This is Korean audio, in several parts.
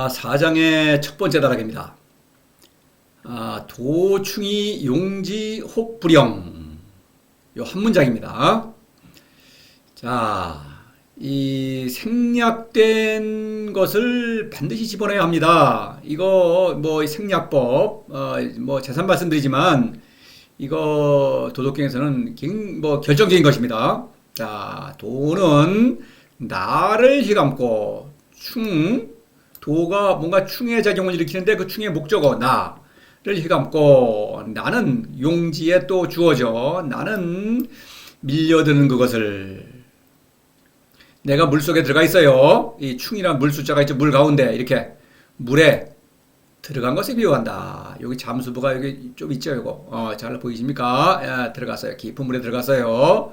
아, 4장의 첫 번째 다락입니다. 아, 도충이 용지 혹불영. 요 한 문장입니다. 자, 이 생략된 것을 반드시 집어넣어야 합니다. 이거 뭐 생략법, 어, 뭐 재산 말씀드리지만 이거 도덕경에서는 굉- 뭐 결정적인 것입니다. 자, 도는 나를 휘감고 충 도가 뭔가 충의 작용을 일으키는데 그 충의 목적어 나를 휘감고 나는 용지에 또 주어져 나는 밀려드는 그것을 내가 물 속에 들어가 있어요. 이 충이란 물 숫자가 있죠. 물 가운데 이렇게 물에 들어간 것에 비유한다. 여기 잠수부가 여기 좀 있죠, 이거. 어, 잘 보이십니까? 예, 들어갔어요. 깊은 물에 들어갔어요.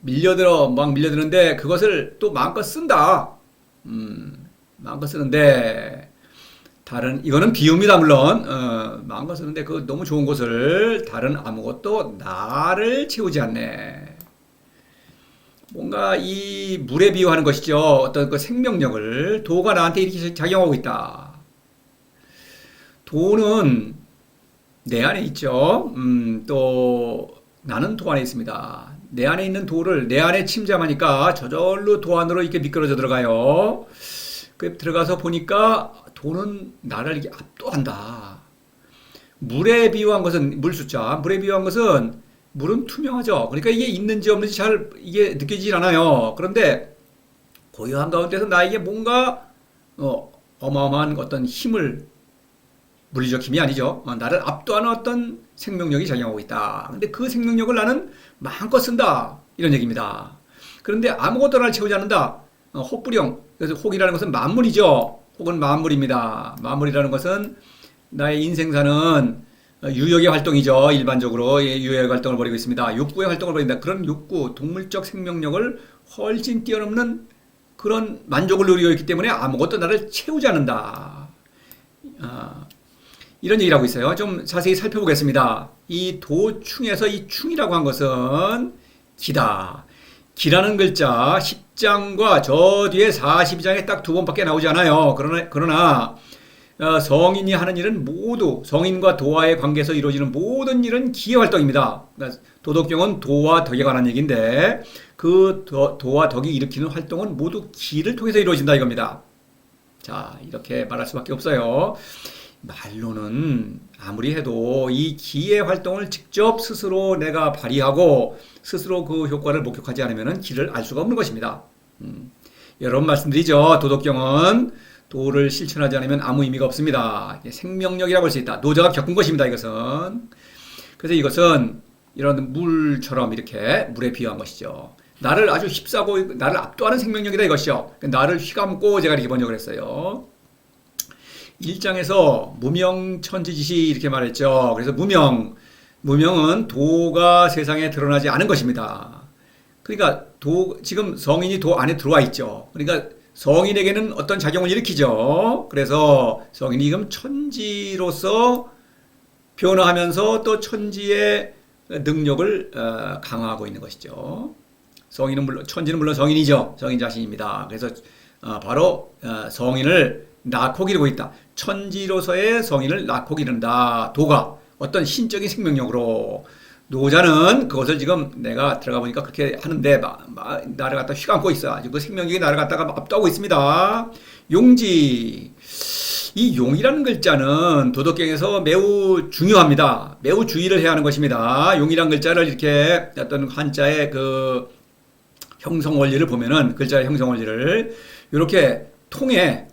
밀려들어, 막 밀려드는데 그것을 또 마음껏 쓴다. 음, 마음껏 쓰는데 다른 이거는 비유입니다, 물론. 어, 마음껏 쓰는데 그 너무 좋은 것을 다른 아무것도 나를 채우지 않네. 뭔가 이 물에 비유하는 것이죠. 어떤 그 생명력을 도가 나한테 이렇게 작용하고 있다. 도는 내 안에 있죠. 음, 또 나는 도 안에 있습니다. 내 안에 있는 도를 내 안에 침잠하니까 저절로 도 안으로 이렇게 미끄러져 들어가요. 그 들어가서 보니까 도는 나를 압도한다. 물에 비유한 것은 물 숫자, 물에 비유한 것은 물은 투명하죠. 그러니까 이게 있는지 없는지 잘 이게 느껴지질 않아요. 그런데 고요한 가운데서 나에게 뭔가 어, 어마어마한 어떤 힘을 물리적 힘이 아니죠. 어, 나를 압도하는 어떤 생명력이 작용하고 있다. 근데 그 생명력을 나는 마음껏 쓴다. 이런 얘기입니다. 그런데 아무것도 나를 채우지 않는다. 어, 혹불영. 그래서 혹이라는 것은 만물이죠. 혹은 만물입니다. 만물이라는 것은 나의 인생사는 어, 유역의 활동이죠. 일반적으로 예, 유역의 활동을 벌이고 있습니다. 욕구의 활동을 벌인다. 그런 욕구, 동물적 생명력을 훨씬 뛰어넘는 그런 만족을 누리고 있기 때문에 아무것도 나를 채우지 않는다. 아, 이런 얘기를 하고 있어요. 좀 자세히 살펴보겠습니다. 이 도충에서 이 충이라고 한 것은 기다. 기라는 글자 10장과 저 뒤에 42장에 딱 두 번밖에 나오지 않아요. 그러나, 그러나 어, 성인이 하는 일은 모두 성인과 도와의 관계에서 이루어지는 모든 일은 기의 활동입니다. 그러니까 도덕경은 도와 덕에 관한 얘기인데 그 도, 도와 덕이 일으키는 활동은 모두 기를 통해서 이루어진다 이겁니다. 자, 이렇게 말할 수밖에 없어요. 말로는 아무리 해도 이 기의 활동을 직접 스스로 내가 발휘하고 스스로 그 효과를 목격하지 않으면 기를 알 수가 없는 것입니다. 음, 여러 번 말씀드리죠. 도덕경은 도를 실천하지 않으면 아무 의미가 없습니다. 생명력이라고 할 수 있다. 노자가 겪은 것입니다. 이것은. 그래서 이것은 이런 물처럼 이렇게 물에 비유한 것이죠. 나를 아주 휩싸고 나를 압도하는 생명력이다 이것이요. 나를 휘감고 제가 이렇게 번역을 했어요. 1장에서 무명 천지지시 이렇게 말했죠. 그래서 무명, 무명은 도가 세상에 드러나지 않은 것입니다. 그러니까 도, 지금 성인이 도 안에 들어와 있죠. 그러니까 성인에게는 어떤 작용을 일으키죠. 그래서 성인이 지금 천지로서 변화하면서 또 천지의 능력을 어, 강화하고 있는 것이죠. 성인은 물론 천지는 물론 성인이죠. 성인 자신입니다. 그래서 어, 바로 어, 성인을 낳고 기르고 있다. 천지로서의 성인을 낳고 기른다. 도가 어떤 신적인 생명력으로 노자는 그것을 지금 내가 들어가 보니까 그렇게 하는데 마, 마, 나를 갖다 휘감고 있어. 아주 그 생명력이 나를 갖다가 압도하고 있습니다. 용지. 이 용이라는 글자는 도덕경에서 매우 중요합니다. 매우 주의를 해야 하는 것입니다. 용이라는 글자를 이렇게 어떤 한자의 그 형성 원리를 보면은 글자의 형성 원리를 이렇게 통에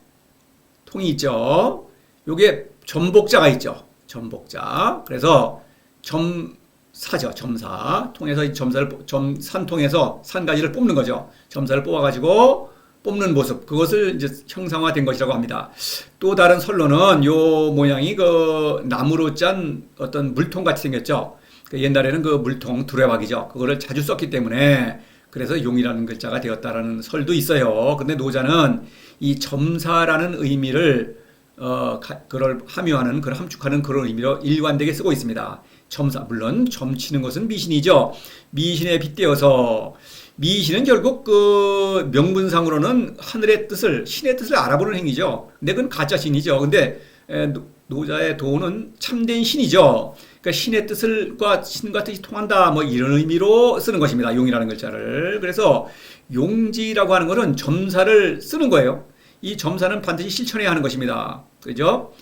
통이 있죠. 요게 전복자가 있죠. 전복자. 그래서 점사죠. 점사. 통해서 이 점사를 뽑- 점산 통해서 산 가지를 뽑는 거죠. 점사를 뽑아 가지고 뽑는 모습. 그것을 이제 형상화된 것이라고 합니다. 또 다른 설로는 요 모양이 그 나무로 짠 어떤 물통 같이 생겼죠. 그 옛날에는 그 물통 두레박이죠. 그거를 자주 썼기 때문에 그래서 용이라는 글자가 되었다라는 설도 있어요. 근데 노자는 이 점사라는 의미를 어, 가- 그걸 함유하는, 그걸 함축하는 그런 의미로 일관되게 쓰고 있습니다. 점사, 물론 점치는 것은 미신이죠. 미신에 빗대어서 미신은 결국 그 명분상으로는 하늘의 뜻을 신의 뜻을 알아보는 행위죠. 근데 그건 가짜 신이죠. 근데 에, 노- 노자의 도는 참된 신이죠. 그러니까 신의 뜻을과 신과 뜻이 통한다 뭐 이런 의미로 쓰는 것입니다. 용이라는 글자를. 그래서 용지라고 하는 것은 점사를 쓰는 거예요. 이 점사는 반드시 실천해야 하는 것입니다. 그죠?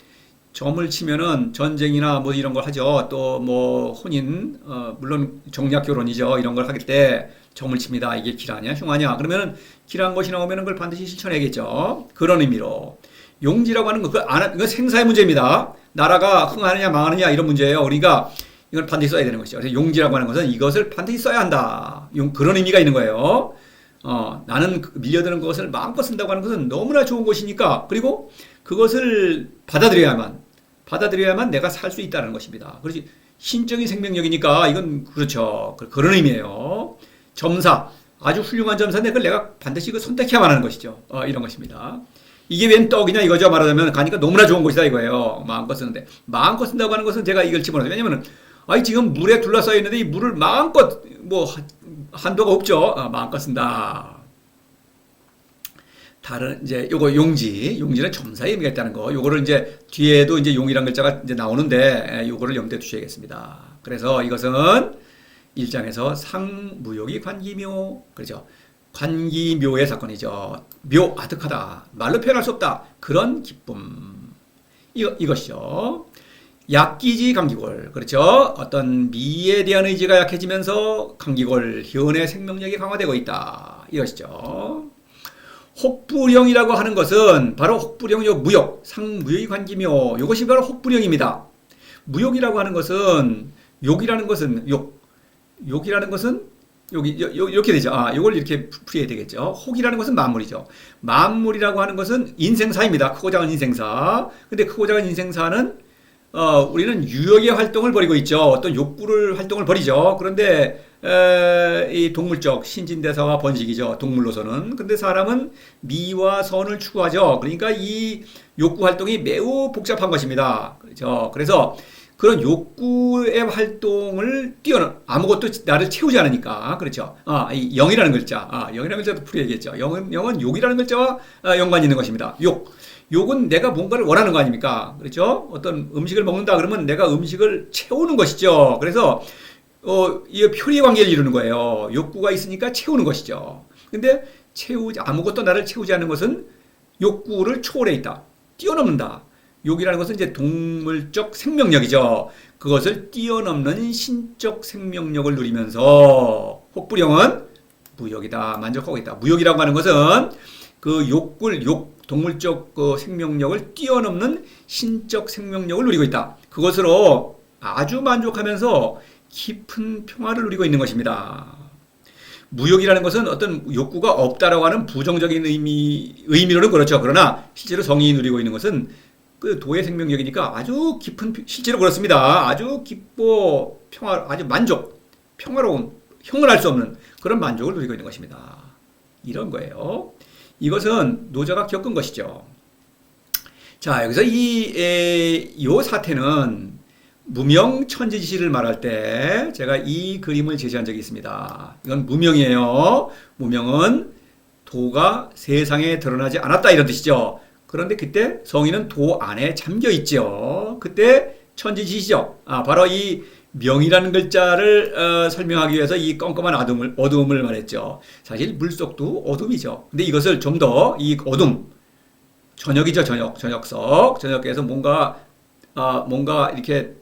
점을 치면은 전쟁이나 뭐 이런 걸 하죠. 또 뭐 혼인, 어, 물론 정략 결혼이죠. 이런 걸 하기 때 점을 칩니다. 이게 길하냐, 흉하냐. 그러면은 길한 것이 나오면은 그걸 반드시 실천해야겠죠. 그런 의미로. 용지라고 하는 거, 그 안, 이건 생사의 문제입니다. 나라가 흥하느냐, 망하느냐 이런 문제예요. 우리가 이걸 반드시 써야 되는 것이죠. 그래서 용지라고 하는 것은 이것을 반드시 써야 한다. 용, 그런 의미가 있는 거예요. 어, 나는 그 밀려드는 것을 마음껏 쓴다고 하는 것은 너무나 좋은 것이니까. 그리고 그것을 받아들여야만, 받아들여야만 내가 살 수 있다는 것입니다. 그렇지. 신적인 생명력이니까 이건 그렇죠. 그- 그런 의미예요. 점사. 아주 훌륭한 점사인데 그걸 내가 반드시 그 선택해야만 하는 것이죠. 어, 이런 것입니다. 이게 웬 떡이냐 이거죠. 말하자면 가니까 너무나 좋은 것이다 이거예요. 마음껏 쓰는데. 마음껏 쓴다고 하는 것은 제가 이걸 집어넣어요. 왜냐면은 아니 지금 물에 둘러싸여 있는데 이 물을 마음껏 뭐 한- 한도가 없죠. 아, 마음껏 쓴다. 다른 이제 요거 용지, 용지는 점사의 의미가 있다는 거. 요거를 이제 뒤에도 이제 용이란 글자가 이제 나오는데 에, 요거를 염두에 두셔야겠습니다. 그래서 이것은 일장에서 상무욕이 관기묘 그렇죠. 관기묘의 사건이죠. 묘 아득하다. 말로 표현할 수 없다. 그런 기쁨. 이거 이것이죠. 약기지 감기골 그렇죠. 어떤 미에 대한 의지가 약해지면서 감기골 현의 생명력이 강화되고 있다. 이것이죠. 혹부령이라고 하는 것은 바로 혹부령요 무역 상무역이 관기묘 이것이 바로 혹부령입니다. 무역이라고 하는 것은 욕이라는 것은 욕 욕이라는 것은 여기 요- 요- 이렇게 되죠. 아, 이걸 이렇게 푸- 풀어야 되겠죠. 혹이라는 것은 만물이죠. 만물이라고 하는 것은 인생사입니다. 크고 작은 인생사. 근데 크고 작은 인생사는 어, 우리는 유역의 활동을 벌이고 있죠. 어떤 욕구를 활동을 벌이죠. 그런데 에, 이 동물적 신진대사와 번식이죠. 동물로서는. 근데 사람은 미와 선을 추구하죠. 그러니까 이 욕구 활동이 매우 복잡한 것입니다. 그렇죠. 그래서 그런 욕구의 활동을 뛰어넘 아무것도 나를 채우지 않으니까 그렇죠. 아, 이 영이라는 글자, 아, 영이라는 글자도 풀어야겠죠. 영은 영은 욕이라는 글자와 아, 연관이 있는 것입니다. 욕. 욕은 내가 뭔가를 원하는 거 아닙니까? 그렇죠? 어떤 음식을 먹는다 그러면 내가 음식을 채우는 것이죠. 그래서 어, 이 표리의 관계를 이루는 거예요. 욕구가 있으니까 채우는 것이죠. 근데 채우지 아무것도 나를 채우지 않는 것은 욕구를 초월해 있다. 뛰어넘는다. 욕이라는 것은 이제 동물적 생명력이죠. 그것을 뛰어넘는 신적 생명력을 누리면서 혹부령은 무역이다. 만족하고 있다. 무역이라고 하는 것은 그 욕을 욕 동물적 그 생명력을 뛰어넘는 신적 생명력을 누리고 있다. 그것으로 아주 만족하면서 깊은 평화를 누리고 있는 것입니다. 무욕이라는 것은 어떤 욕구가 없다라고 하는 부정적인 의미, 의미로는 그렇죠. 그러나 실제로 성인이 누리고 있는 것은 그 도의 생명력이니까 아주 깊은, 실제로 그렇습니다. 아주 기뻐, 평화, 아주 만족, 평화로운, 형을 할 수 없는 그런 만족을 누리고 있는 것입니다. 이런 거예요. 이것은 노자가 겪은 것이죠. 자, 여기서 이, 에, 요 사태는 무명 천지지시를 말할 때 제가 이 그림을 제시한 적이 있습니다. 이건 무명이에요. 무명은 도가 세상에 드러나지 않았다 이런 뜻이죠. 그런데 그때 성인은 도 안에 잠겨 있죠. 그때 천지지시죠. 아, 바로 이 명이라는 글자를 어, 설명하기 위해서 이 껌껌한 어둠을, 어둠을 말했죠. 사실 물속도 어둠이죠. 근데 이것을 좀 더 이 어둠, 저녁이죠, 저녁, 저녁석, 저녁에서 뭔가 아, 뭔가 이렇게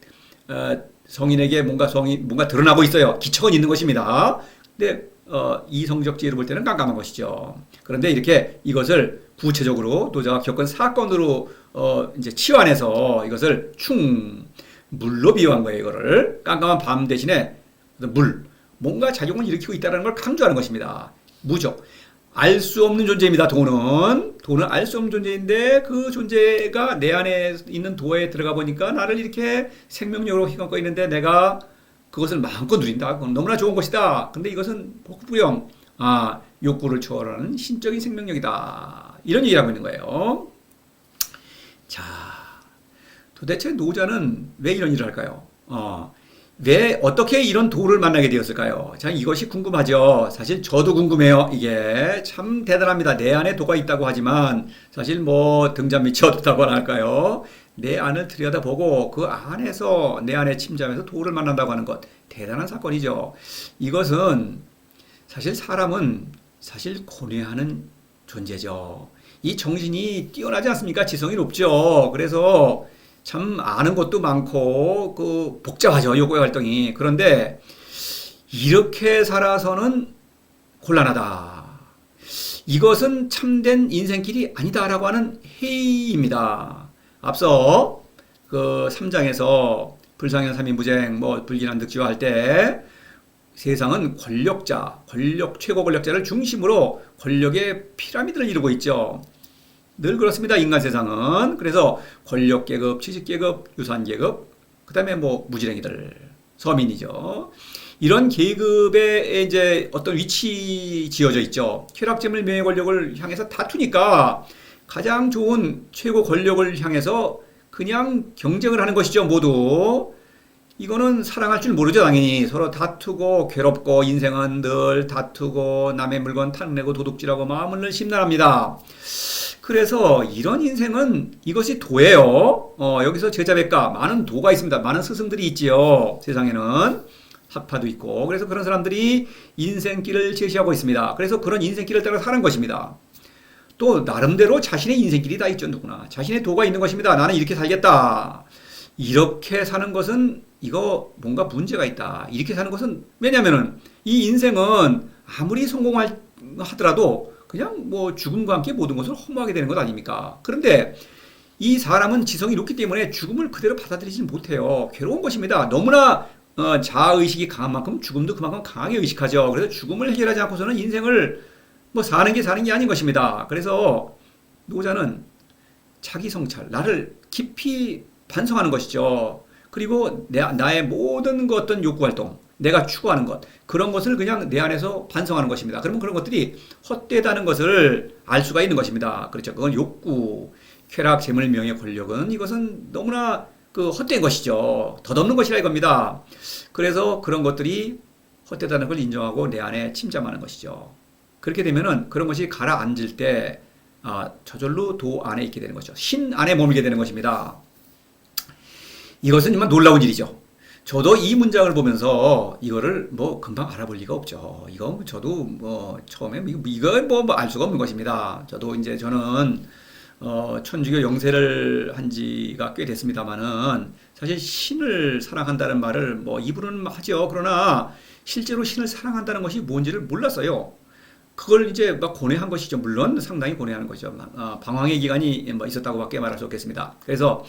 어, 성인에게 뭔가 성이 뭔가 드러나고 있어요. 기척은 있는 것입니다. 근데 어, 이 성적지로 볼 때는 깜깜한 것이죠. 그런데 이렇게 이것을 구체적으로 노자가 겪은 사건으로 어, 이제 치환해서 이것을 충 물로 비유한 거예요. 이거를 깜깜한 밤 대신에 물 뭔가 작용을 일으키고 있다는 걸 강조하는 것입니다. 무적 알 수 없는 존재입니다. 도는 도는 알 수 없는 존재인데 그 존재가 내 안에 있는 도에 들어가 보니까 나를 이렇게 생명력으로 휘감고 있는데 내가 그것을 마음껏 누린다. 그건 너무나 좋은 것이다. 근데 이것은 복부형 아 욕구를 초월하는 신적인 생명력이다. 이런 얘기를 하고 있는 거예요. 자, 도대체 노자는 왜 이런 일을 할까요? 어, 왜 어떻게 이런 도를 만나게 되었을까요? 참 이것이 궁금하죠. 사실 저도 궁금해요. 이게 참 대단합니다. 내 안에 도가 있다고 하지만 사실 뭐 등잔 밑이 어떻다고 할까요? 내 안을 들여다보고 그 안에서 내 안에 침잠해서 도를 만난다고 하는 것 대단한 사건이죠. 이것은 사실 사람은 사실 고뇌하는 존재죠. 이 정신이 뛰어나지 않습니까? 지성이 높죠. 그래서 참 아는 것도 많고 그 복잡하죠. 요구의 활동이. 그런데 이렇게 살아서는 곤란하다. 이것은 참된 인생길이 아니다라고 하는 회의입니다. 앞서 그 3장에서 불상현 삼인무쟁 뭐 불기난 득지화 할 때 세상은 권력자, 권력 최고 권력자를 중심으로 권력의 피라미드를 이루고 있죠. 늘 그렇습니다. 인간 세상은. 그래서 권력 계급, 취직 계급, 유산 계급, 그 다음에 뭐 무지랭이들, 서민이죠. 이런 계급에 이제 어떤 위치 지어져 있죠. 쾌락재물 명예 권력을 향해서 다투니까 가장 좋은 최고 권력을 향해서 그냥 경쟁을 하는 것이죠. 모두. 이거는 사랑할 줄 모르죠, 당연히. 서로 다투고 괴롭고 인생은 늘 다투고 남의 물건 탐내고 도둑질하고 마음을 늘 심란합니다. 그래서 이런 인생은 이것이 도예요. 어, 여기서 제자백가 많은 도가 있습니다. 많은 스승들이 있지요. 세상에는 학파도 있고. 그래서 그런 사람들이 인생길을 제시하고 있습니다. 그래서 그런 인생길을 따라 사는 것입니다. 또 나름대로 자신의 인생길이 다 있죠, 누구나. 자신의 도가 있는 것입니다. 나는 이렇게 살겠다. 이렇게 사는 것은 이거 뭔가 문제가 있다. 이렇게 사는 것은 왜냐면은 이 인생은 아무리 성공할 하더라도 그냥 뭐 죽음과 함께 모든 것을 허무하게 되는 것 아닙니까? 그런데 이 사람은 지성이 높기 때문에 죽음을 그대로 받아들이지 못해요. 괴로운 것입니다. 너무나 어, 자아의식이 강한 만큼 죽음도 그만큼 강하게 의식하죠. 그래서 죽음을 해결하지 않고서는 인생을 뭐 사는 게 사는 게 아닌 것입니다. 그래서 노자는 자기 성찰, 나를 깊이 반성하는 것이죠. 그리고 내, 나의 모든 그 어떤 욕구 활동, 내가 추구하는 것, 그런 것을 그냥 내 안에서 반성하는 것입니다. 그러면 그런 것들이 헛되다는 것을 알 수가 있는 것입니다. 그렇죠. 그건 욕구, 쾌락, 재물, 명예, 권력은 이것은 너무나 그 헛된 것이죠. 덧없는 것이라 이겁니다. 그래서 그런 것들이 헛되다는 걸 인정하고 내 안에 침잠하는 것이죠. 그렇게 되면은 그런 것이 가라앉을 때 아, 저절로 도 안에 있게 되는 거죠. 신 안에 머물게 되는 것입니다. 이것은 정말 놀라운 일이죠. 저도 이 문장을 보면서 이거를 뭐 금방 알아볼 리가 없죠. 이거 저도 뭐 처음에 이거 뭐알 수가 없는 것입니다. 저도 이제 저는 어 천주교 영세를 한 지가 꽤 됐습니다만은 사실 신을 사랑한다는 말을 뭐 입으로는 하죠. 그러나 실제로 신을 사랑한다는 것이 뭔지를 몰랐어요. 그걸 이제 막 고뇌한 것이죠. 물론 상당히 고뇌하는 거죠. 어, 방황의 기간이 뭐 있었다고밖에 말할 수 없겠습니다. 그래서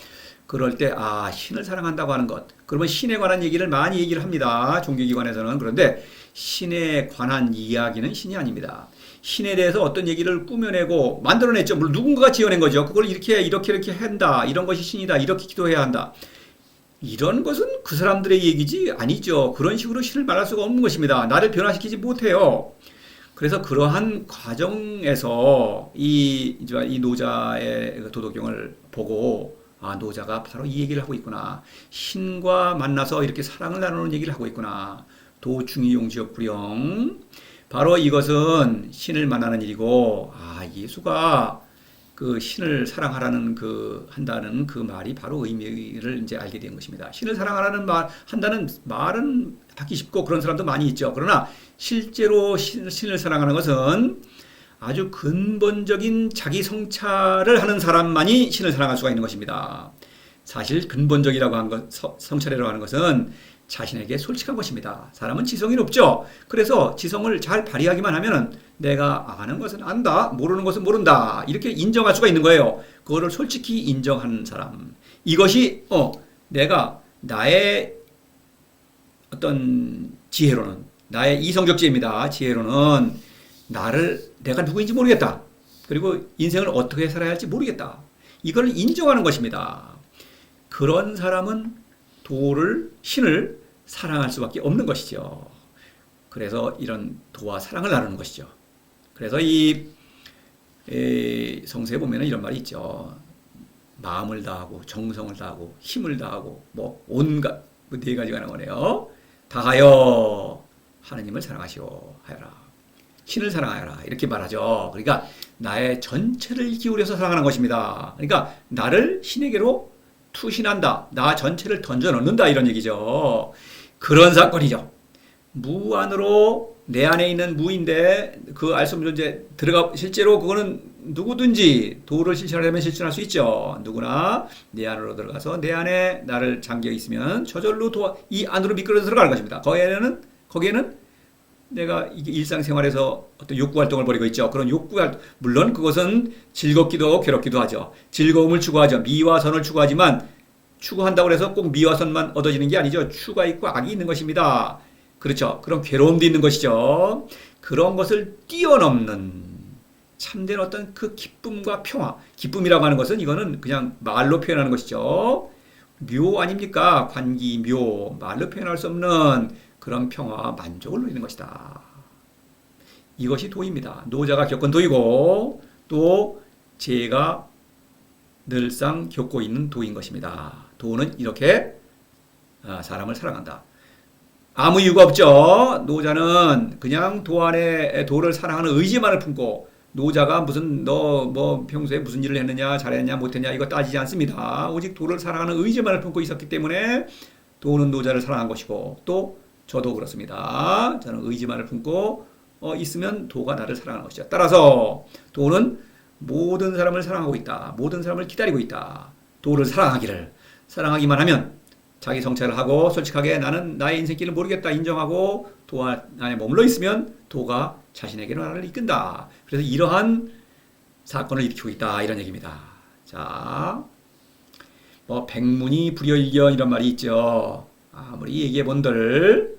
그럴 때, 아, 신을 사랑한다고 하는 것. 그러면 신에 관한 얘기를 많이 얘기를 합니다. 종교기관에서는. 그런데 신에 관한 이야기는 신이 아닙니다. 신에 대해서 어떤 얘기를 꾸며내고 만들어냈죠. 물론 누군가가 지어낸 거죠. 그걸 이렇게, 이렇게, 이렇게 한다. 이런 것이 신이다. 이렇게 기도해야 한다. 이런 것은 그 사람들의 얘기지 아니죠. 그런 식으로 신을 말할 수가 없는 것입니다. 나를 변화시키지 못해요. 그래서 그러한 과정에서 이, 이 노자의 그 도덕경을 보고 아, 노자가 바로 이 얘기를 하고 있구나. 신과 만나서 이렇게 사랑을 나누는 얘기를 하고 있구나. 도중이 불영. 바로 이것은 신을 만나는 일이고, 아, 예수가 그 신을 사랑하라는 그 한다는 그 말이 바로 의미를 이제 알게 된 것입니다. 신을 사랑하라는 말 한다는 말은 하기 쉽고 그런 사람도 많이 있죠. 그러나 실제로 신, 신을 사랑하는 것은 아주 근본적인 자기 성찰을 하는 사람만이 신을 사랑할 수가 있는 것입니다. 사실 근본적이라고 한 것, 성찰이라고 하는 것은 자신에게 솔직한 것입니다. 사람은 지성이 높죠. 그래서 지성을 잘 발휘하기만 하면 내가 아는 것은 안다, 모르는 것은 모른다. 이렇게 인정할 수가 있는 거예요. 그거를 솔직히 인정하는 사람. 이것이 어 내가 나의 어떤 지혜로는 나의 이성적 지혜입니다. 지혜로는 나를 내가 누구인지 모르겠다. 그리고 인생을 어떻게 살아야 할지 모르겠다. 이걸 인정하는 것입니다. 그런 사람은 도를, 신을 사랑할 수밖에 없는 것이죠. 그래서 이런 도와 사랑을 나누는 것이죠. 그래서 이 성서에 보면 이런 말이 있죠. 마음을 다하고 정성을 다하고 힘을 다하고 뭐 온갖 뭐 네 가지가 나오네요. 다하여 하느님을 사랑하시오 하여라. 신을 사랑하여라. 이렇게 말하죠. 그러니까 나의 전체를 기울여서 사랑하는 것입니다. 그러니까 나를 신에게로 투신한다. 나 전체를 던져 넣는다. 이런 얘기죠. 그런 사건이죠. 무 안으로 내 안에 있는 무인데 그 알 수 없는 존재 들어가 실제로 그거는 누구든지 도를 실천하려면 실천할 수 있죠. 누구나 내 안으로 들어가서 내 안에 나를 잠겨 있으면 저절로 도와 이 안으로 미끄러 들어가는 것입니다. 거기에는 거기에는 내가 이게 일상생활에서 어떤 욕구 활동을 벌이고 있죠. 그런 욕구 활동 물론 그것은 즐겁기도 괴롭기도 하죠. 즐거움을 추구하죠. 미와 선을 추구하지만 추구한다고 해서 꼭 미와 선만 얻어지는 게 아니죠. 추가 있고 악이 있는 것입니다. 그렇죠. 그런 괴로움도 있는 것이죠. 그런 것을 뛰어넘는 참된 어떤 그 기쁨과 평화. 기쁨이라고 하는 것은 이거는 그냥 말로 표현하는 것이죠. 묘 아닙니까? 관기, 묘. 말로 표현할 수 없는 그런 평화와 만족을 누리는 것이다. 이것이 도입니다. 노자가 겪은 도이고 또 제가 늘상 겪고 있는 도인 것입니다. 도는 이렇게 아, 사람을 사랑한다. 아무 이유가 없죠. 노자는 그냥 도 안에 도를 사랑하는 의지만을 품고 노자가 무슨 너 뭐 평소에 무슨 일을 했느냐 잘했냐 못했냐 이거 따지지 않습니다. 오직 도를 사랑하는 의지만을 품고 있었기 때문에 도는 노자를 사랑한 것이고 또 저도 그렇습니다. 저는 의지만을 품고 어, 있으면 도가 나를 사랑하는 것이죠. 따라서 도는 모든 사람을 사랑하고 있다. 모든 사람을 기다리고 있다. 도를 사랑하기를 사랑하기만 하면 자기 성찰을 하고 솔직하게 나는 나의 인생길을 모르겠다 인정하고 도 안에 머물러 있으면 도가 자신에게로 나를 이끈다. 그래서 이러한 사건을 일으키고 있다 이런 얘기입니다. 자, 뭐 백문이 불여일견 이런 말이 있죠. 아무리 얘기해 본들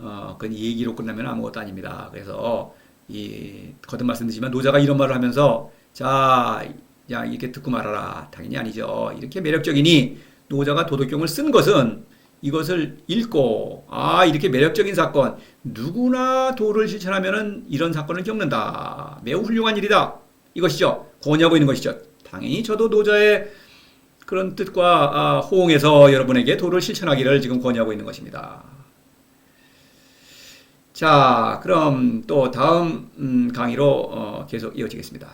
어, 그건 얘기로 끝나면 아무것도 아닙니다. 그래서 이 거듭 말씀드리지만 노자가 이런 말을 하면서 자, 야 이렇게 듣고 말아라. 당연히 아니죠. 이렇게 매력적이니 노자가 도덕경을 쓴 것은 이것을 읽고 아 이렇게 매력적인 사건 누구나 도를 실천하면은 이런 사건을 겪는다. 매우 훌륭한 일이다. 이것이죠. 권유하고 있는 것이죠. 당연히 저도 노자의 그런 뜻과 아, 호응해서 여러분에게 도를 실천하기를 지금 권유하고 있는 것입니다. 자, 그럼 또 다음 음, 강의로 어, 계속 이어지겠습니다.